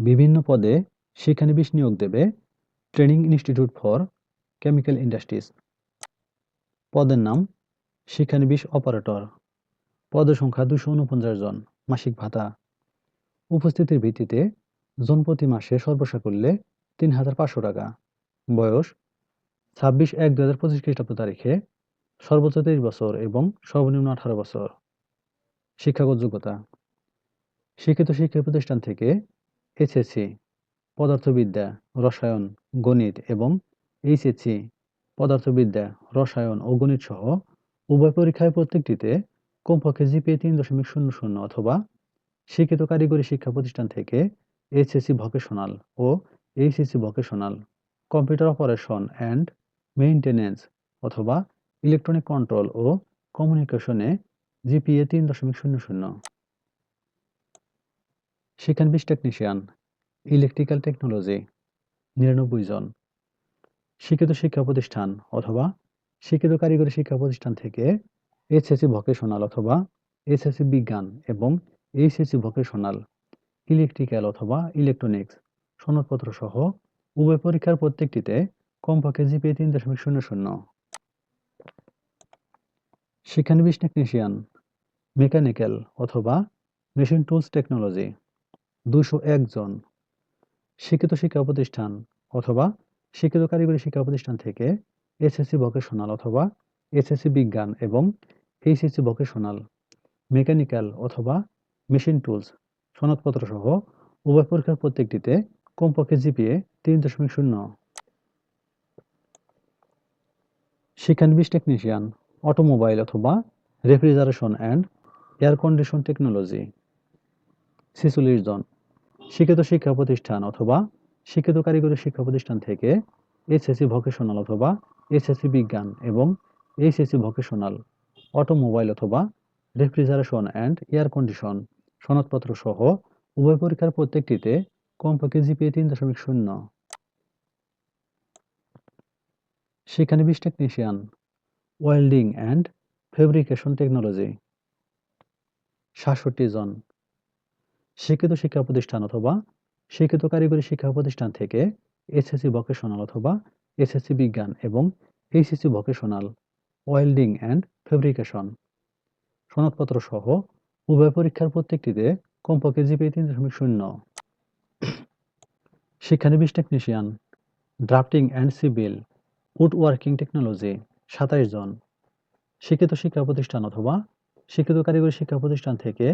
বিভিন্ন পদে শিক্ষানবিশ নিয়োগ দেবে training institute for chemical industries পদের নাম শিক্ষানবিশ অপারেটর পদের সংখ্যা দুশো উনপঞ্চাশ জন, মাসিক ভাতা। উপস্থিতির ভিত্তিতে জনপ্রতি মাসে সর্বসাকুল্যে তিন হাজার পাঁচশো টাকা। বয়স ছাব্বিশ এক দু হাজার পঁচিশ খ্রিস্টাব্দ তারিখে সর্বোচ্চ তেইশ বছর এবং সর্বনিম্ন আঠারো বছর। শিক্ষাগত যোগ্যতা। শিক্ষিত শিক্ষা প্রতিষ্ঠান থেকে এসএসসি, পদার্থবিদ্যা, রসায়ন, গণিত এবং এইচএসসি, পদার্থবিদ্যা, রসায়ন ও গণিত সহ উভয় পরীক্ষায় প্রত্যেকটিতে কমপক্ষে জিপিএ তিন দশমিক শূন্য শূন্য অথবা শিক্ষিত কারিগরি শিক্ষা প্রতিষ্ঠান থেকে HSC vocational O HSC vocational, computer operation and maintenance অথবা ইলেকট্রনিক কন্ট্রোল ও কমিউনিকেশনে জিপিএ তিন দশমিক শূন্য শূন্য। শিক্ষানবিশ টেকনিশিয়ান ইলেকট্রিক্যাল টেকনোলজি নিরানব্বই জন। শিক্ষিত শিক্ষা প্রতিষ্ঠান অথবা শিক্ষিত কারিগরি শিক্ষা প্রতিষ্ঠান থেকে এইচএসসি ভোকেশনাল অথবা এসএসসি বিজ্ঞান এবং এইচএসসি ভোকেশনাল ইলেকট্রিক্যাল অথবা ইলেকট্রনিক্স সনদপত্র সহ উভয় পরীক্ষার প্রত্যেকটিতে কমপক্ষে জিপিএ তিন দশমিক শূন্য শূন্য। শিক্ষানবিশ টেকনিশিয়ান মেকানিক্যাল অথবা মেশিন টুলস টেকনোলজি দুশো জন। শিক্ষিত শিক্ষা প্রতিষ্ঠান অথবা শিক্ষিত কারিগরি শিক্ষা প্রতিষ্ঠান থেকে এসএসসি ভোকেশনাল অথবা এসএসসি বিজ্ঞান এবং এইচএসসি ভোকেশনাল মেকানিক্যাল অথবা মেশিন টুলস সনদপত্র সহ উভয় পরীক্ষার প্রত্যেকটিতে কমপক্ষে জিপিএ তিন দশমিক শূন্য। শিক্ষানবিশ টেকনিশিয়ান অটোমোবাইল অথবা refrigeration and air condition technology ছেচল্লিশ জন। শিক্ষিত শিক্ষা প্রতিষ্ঠান অথবা শিক্ষিত কারিগরি শিক্ষা প্রতিষ্ঠান থেকে এসএসসি ভোকেশনাল অথবা এসএসসি বিজ্ঞান এবং এইচএসসি ভোকেশনাল অটোমোবাইল অথবা রেফ্রিজারেশন অ্যান্ড এয়ার কন্ডিশন সনদপত্র সহ উভয় পরীক্ষার প্রত্যেকটিতে কমপক্ষে জিপিএ তিন দশমিক শূন্য। শিক্ষানবিশ technician welding and fabrication technology সাতষট্টি জন। শিক্ষিত শিক্ষা প্রতিষ্ঠান অথবা শিক্ষিত কারিগরি শিক্ষা প্রতিষ্ঠান থেকে এসএসসি ভোকেশনাল অথবা এসএসসি বিজ্ঞান এবং HSC vocational welding and fabrication সনদপত্র সহ উভয় পরীক্ষার প্রত্যেকটিতে কমপক্ষে জিপি তিন দশমিক শূন্য। শিক্ষানবিশ technician drafting and civil wood working technology সাতাইশ জন। শিক্ষিত শিক্ষা প্রতিষ্ঠান অথবা শিক্ষিত কারিগরি শিক্ষা প্রতিষ্ঠান থেকে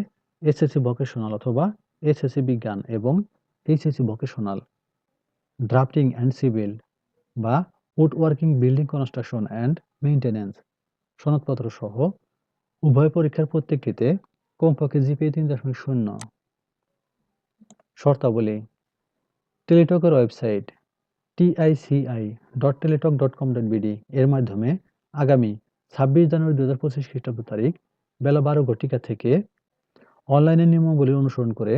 এসএসসি ভোকেশনাল অথবা এসএসসি বিজ্ঞান এবং HSC vocational drafting and civil বা wood working building construction and maintenance সনদপত্র সহ উভয় পরীক্ষার প্রত্যেকটিতে কমপক্ষে জিপিএ তিন দশমিক শূন্য। শর্তাবলী টেলিটকের website TICI dot Teletalk dot com dot BD এর মাধ্যমে আগামী ছাব্বিশ জানুয়ারি দু হাজার পঁচিশ খ্রিস্টাব্দ তারিখ বেলা বারো ঘটিকা থেকে অনলাইনে নিয়মাবলী অনুসরণ করে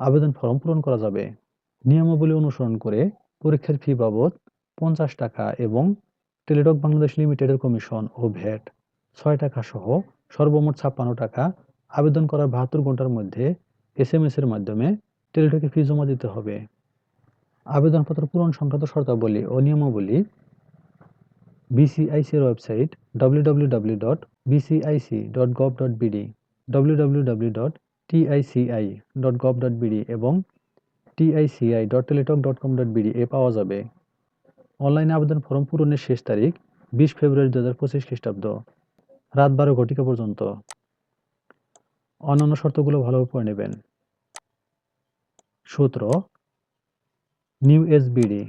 আবেদন ফর্ম পূরণ করা যাবে। নিয়মাবলী অনুসরণ করে পরীক্ষার ফি বাবদ পঞ্চাশ টাকা এবং টেলিটক বাংলাদেশ লিমিটেডের কমিশন ও ভ্যাট ছয় টাকা সহ সর্বমোট ছাপ্পান্ন টাকা আবেদন করার বাহাত্তর ঘণ্টার মধ্যে এস এম এর মাধ্যমে টেলিটকে ফি জমা দিতে হবে। আবেদনপত্র পূরণ সংক্রান্ত শর্তাবলী ও নিয়মাবলী বিসিআইসির website W dot TICI dot gov dot BD এবং TICI dot Teletalk dot com dot BD এ পাওয়া যাবে। অনলাইনে আবেদন ফর্ম পূরণের শেষ তারিখ বিশ ফেব্রুয়ারি দু হাজার পঁচিশ খ্রিস্টাব্দ, রাত বারো ঘটিকা পর্যন্ত। অন্যান্য শর্তগুলো ভালোভাবে পড়ে নেবেন। সূত্র, নিউ এসবিডি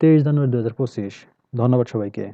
তেইশ জানুয়ারি দু হাজার পঁচিশ। ধন্যবাদ সবাইকে।